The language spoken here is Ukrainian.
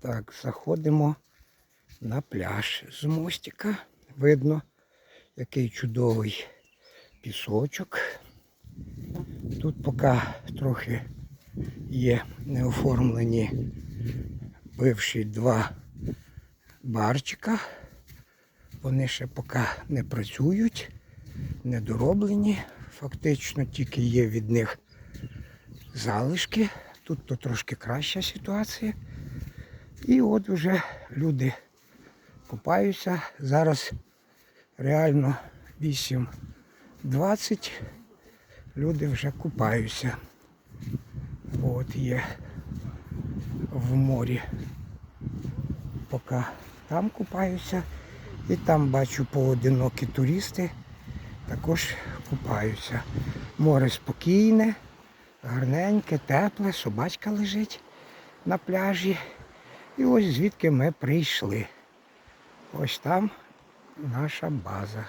Так, заходимо на пляж з мостика. Видно, який чудовий пісочок. Тут поки трохи є неоформлені бивші два барчика. Вони ще поки не працюють, не дороблені. Фактично тільки є від них залишки. Тут то трошки краща ситуація. І от вже люди купаються. Зараз реально 8.20. Люди вже купаються. От є в морі. Поки там купаюся. І там бачу поодинокі туристи також купаються. Море спокійне, гарненьке, тепле, собачка лежить на пляжі. І ось звідки ми прийшли. Ось там наша база.